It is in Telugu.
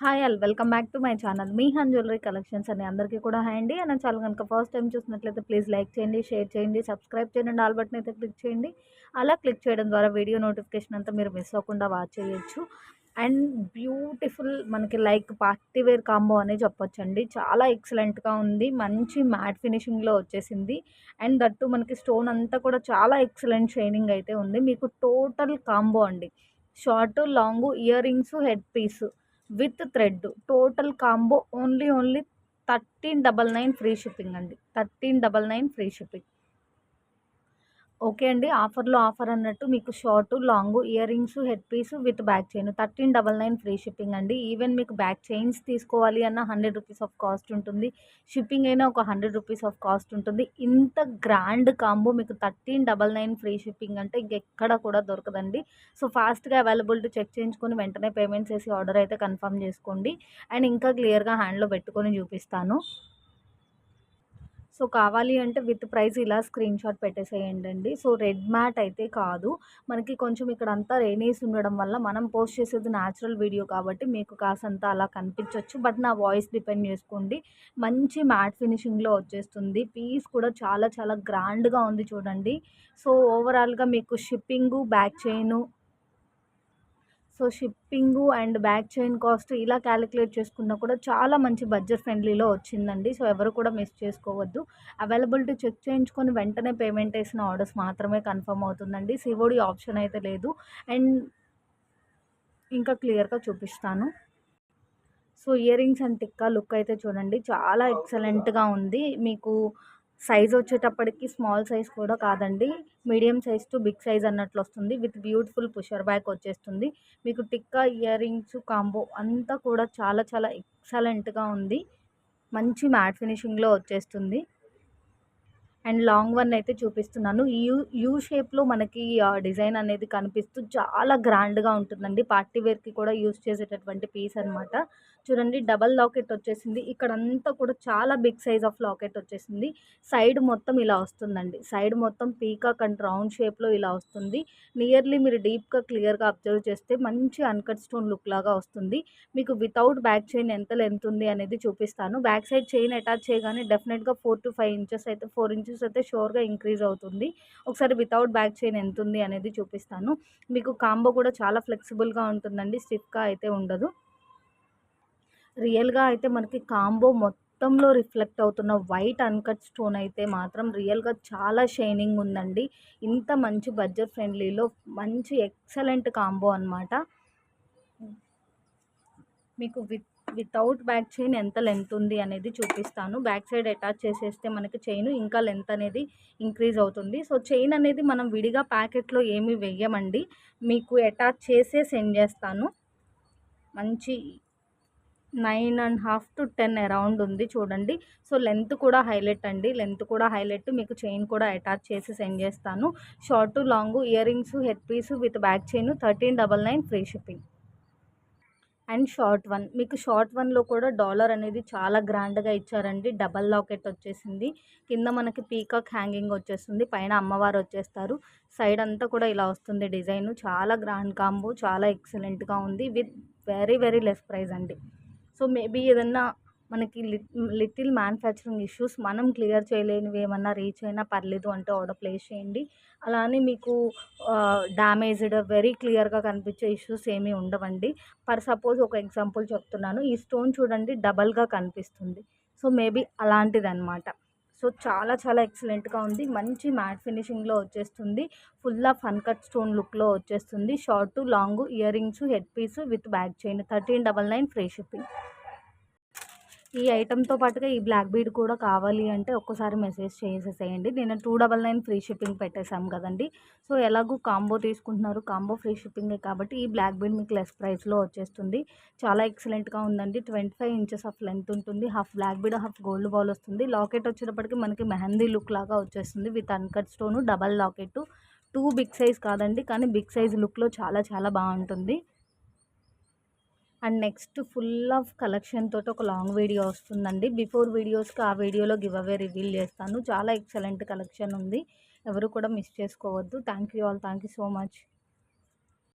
Hi all welcome back to my channel మీ హన్ జ్యువెలరీ కలెక్షన్స్ అని అందరికీ కూడా హాయ్ అండి. అండ్ చాలా కనుక ఫస్ట్ టైం చూసినట్లయితే ప్లీజ్ లైక్ చేయండి షేర్ చేయండి సబ్స్క్రైబ్ చేయండి ఆల్ బటన్ అయితే క్లిక్ చేయండి. అలా క్లిక్ చేయడం ద్వారా వీడియో నోటిఫికేషన్ అంతా మీరు మిస్ అవ్వకుండా వాచ్ చేయొచ్చు. అండ్ బ్యూటిఫుల్ మనకి లైక్ పార్టీ వేర్ కాంబో అనే చెప్పొచ్చండి. చాలా ఎక్సలెంట్గా ఉంది. మంచి మ్యాట్ ఫినిషింగ్లో వచ్చేసింది. అండ్ దట్టు మనకి స్టోన్ అంతా కూడా చాలా ఎక్సలెంట్ షైనింగ్ అయితే ఉంది. మీకు టోటల్ కాంబో అండి. Short long earrings head piece. With thread. Total combo only only thirteen double nine free shipping అండి. Thirteen double nine free shipping. Okay అండి. ఆఫర్లో ఆఫర్ అన్నట్టు మీకు short long earrings head piece with back chain thirteen double nine free shipping అండి. ఈవెన్ మీకు బ్యాక్ చైన్స్ తీసుకోవాలి అన్న హండ్రెడ్ రూపీస్ ఆఫ్ కాస్ట్ ఉంటుంది. షిప్పింగ్ అయినా ఒక హండ్రెడ్ రూపీస్ ఆఫ్ కాస్ట్ ఉంటుంది. ఇంత గ్రాండ్ కాంబో మీకు thirteen double nine free shipping అంటే ఇంకెక్కడ కూడా దొరకదండి. సో ఫాస్ట్గా అవైలబిలిటీ చెక్ చేయించుకొని వెంటనే పేమెంట్ చేసి ఆర్డర్ అయితే కన్ఫర్మ్ చేసుకోండి. అండ్ ఇంకా క్లియర్గా హ్యాండ్లో పెట్టుకొని చూపిస్తాను. సో కావాలి అంటే విత్ ప్రైస్ ఇలా స్క్రీన్ షాట్ పెట్టేసేయండి అండి సో రెడ్ మ్యాట్ అయితే కాదు. మనకి కొంచెం ఇక్కడ అంతా రేనీస్ ఉండడం వల్ల మనం పోస్ట్ చేసేది న్యాచురల్ వీడియో కాబట్టి మీకు కాసంత అలా కనిపించవచ్చు బట్ నా వాయిస్ డిపెండ్ చేసుకోండి. మంచి మ్యాట్ ఫినిషింగ్లో వచ్చేస్తుంది. పీస్ కూడా చాలా చాలా గ్రాండ్గా ఉంది చూడండి. సో ఓవరాల్గా మీకు shipping back chain so shipping and back chain cost ఇలా క్యాలిక్యులేట్ చేసుకున్నా కూడా చాలా మంచి బడ్జెట్ ఫ్రెండ్లీలో వచ్చిందండి. సో ఎవరు కూడా మిస్ చేసుకోవద్దు. అవైలబిలిటీ చెక్ చేయించుకొని వెంటనే పేమెంట్ వేసిన ఆర్డర్స్ మాత్రమే కన్ఫర్మ్ అవుతుందండి. సివోడి ఆప్షన్ అయితే లేదు. అండ్ ఇంకా క్లియర్గా చూపిస్తాను. So earrings and tikka look అయితే చూడండి. చాలా ఎక్సలెంట్గా ఉంది. మీకు సైజ్ వచ్చేటప్పటికి స్మాల్ సైజ్ కూడా కాదండి. Medium size to big size అన్నట్లు వస్తుంది. విత్ బ్యూటిఫుల్ పుషర్ బ్యాక్ వచ్చేస్తుంది. మీకు టిక్కా ఇయర్ రింగ్స్ కాంబో అంతా కూడా చాలా చాలా ఎక్సలెంట్గా ఉంది. మంచి మ్యాట్ ఫినిషింగ్లో వచ్చేస్తుంది. అండ్ లాంగ్ వన్ అయితే చూపిస్తున్నాను. యూ యూ షేప్లో మనకి డిజైన్ అనేది కనిపిస్తూ చాలా గ్రాండ్గా ఉంటుందండి. పార్టీ వేర్కి కూడా యూస్ చేసేటటువంటి పీస్ అనమాట చూడండి డబల్ లాకెట్ వచ్చేసింది. ఇక్కడ అంతా కూడా చాలా బిగ్ సైజ్ ఆఫ్ లాకెట్ వచ్చేసింది. సైడ్ మొత్తం ఇలా వస్తుందండి. సైడ్ మొత్తం పీకాక్ అండ్ రౌండ్ షేప్లో ఇలా వస్తుంది. నియర్లీ మీరు డీప్గా క్లియర్గా అబ్జర్వ్ చేస్తే మంచి అన్కట్ స్టోన్ లుక్ లాగా వస్తుంది. మీకు వితౌట్ బ్యాక్ చైన్ ఎంత లెంత్ ఉంది అనేది చూపిస్తాను. బ్యాక్ సైడ్ చైన్ అటాచ్ చేయగానే డెఫినెట్గా ఫోర్ టు ఫైవ్ ఇంచెస్ అయితే ఫోర్ ఇంచెస్ అయితే షోర్గా ఇంక్రీజ్ అవుతుంది. ఒకసారి వితౌట్ బ్యాక్ చైన్ ఎంత ఉంది అనేది చూపిస్తాను. మీకు కాంబో కూడా చాలా ఫ్లెక్సిబుల్గా ఉంటుందండి స్టిఫ్గా అయితే ఉండదు. రియల్గా అయితే మనకి కాంబో మొత్తంలో రిఫ్లెక్ట్ అవుతున్న వైట్ అన్కట్ స్టోన్ అయితే మాత్రం రియల్గా చాలా షైనింగ్ ఉందండి. ఇంత మంచి బడ్జెట్ ఫ్రెండ్లీలో మంచి ఎక్సలెంట్ కాంబో అనమాట మీకు విత్ వితౌట్ బ్యాక్ చైన్ ఎంత లెంత్ ఉంది అనేది చూపిస్తాను. బ్యాక్ సైడ్ అటాచ్ చేసేస్తే మనకి చైన్ ఇంకా లెంత్ అనేది ఇంక్రీజ్ అవుతుంది. సో చైన్ అనేది మనం విడిగా ప్యాకెట్లో ఏమి వెయ్యమండి మీకు అటాచ్ చేసే సెండ్ చేస్తాను. మంచి nine and half to ten around ఉంది చూడండి. సో లెంత్ కూడా హైలైట్ అండి. లెంత్ కూడా హైలైట్ మీకు చైన్ కూడా అటాచ్ చేసి సెండ్ చేస్తాను. Short long earrings head piece with back chain thirteen double nine free shipping and short one. మీకు షార్ట్ వన్లో కూడా డాలర్ అనేది చాలా గ్రాండ్గా ఇచ్చారండి. డబల్ లాకెట్ వచ్చేసింది. కింద మనకి పీకాక్ హ్యాంగింగ్ వచ్చేస్తుంది. పైన అమ్మవారు వచ్చేస్తారు. సైడ్ అంతా కూడా ఇలా వస్తుంది డిజైన్. చాలా గ్రాండ్ కాంబో చాలా ఎక్సలెంట్గా ఉంది with very very less price అండి. సో మేబీ ఏదన్నా మనకి లిటిల్ మ్యానుఫ్యాక్చరింగ్ ఇష్యూస్ మనం క్లియర్ చేయలేనివి ఏమన్నా రీచ్ అయినా పర్లేదు అంటే ఆర్డర్ ప్లేస్ చేయండి. అలానే మీకు డ్యామేజ్డ్ వెరీ క్లియర్గా కనిపించే ఇష్యూస్ ఏమీ ఉండవండి. ఫర్ సపోజ్ ఒక ఎగ్జాంపుల్ చెప్తున్నాను. ఈ స్టోన్ చూడండి డబల్గా కనిపిస్తుంది. సో మేబీ అలాంటిది అనమాట సో చాలా చాలా ఎక్సలెంట్గా ఉంది. మంచి మ్యాట్ ఫినిషింగ్లో వచ్చేస్తుంది. ఫుల్ ఆఫ్ అన్కట్ స్టోన్ లుక్లో వచ్చేస్తుంది. Short long earrings head piece with back chain. Thirteen double nine free shipping. ఈ ఐటెంతో పాటుగా ఈ బ్లాక్ బీడ్ కూడా కావాలి అంటే ఒక్కసారి మెసేజ్ చేసేసేయండి. నేను two double nine free shipping పెట్టేశాం కదండి. సో ఎలాగూ కాంబో తీసుకుంటున్నారు. కాంబో ఫ్రీ షిప్పింగే కాబట్టి ఈ బ్లాక్ బీడ్ మీకు లెస్ ప్రైస్లో వచ్చేస్తుంది. చాలా ఎక్సలెంట్గా ఉందండి. Twenty five inches of length ఉంటుంది. Half black bead half gold ball వస్తుంది. లాకెట్ వచ్చేటప్పటికి మనకి మెహందీ లుక్ లాగా వచ్చేస్తుంది. With uncut stone double locket too big size కాదండి కానీ బిగ్ సైజ్ లుక్లో చాలా చాలా బాగుంటుంది. And next full of collection తోటి ఒక లాంగ్ వీడియో వస్తుందండి. బిఫోర్ వీడియోస్కి ఆ వీడియోలో గివ్ అవే రివీల్ చేస్తాను. చాలా ఎక్సలెంట్ కలెక్షన్ ఉంది. ఎవరు కూడా మిస్ చేసుకోవద్దు. Thank you all. Thank you so much.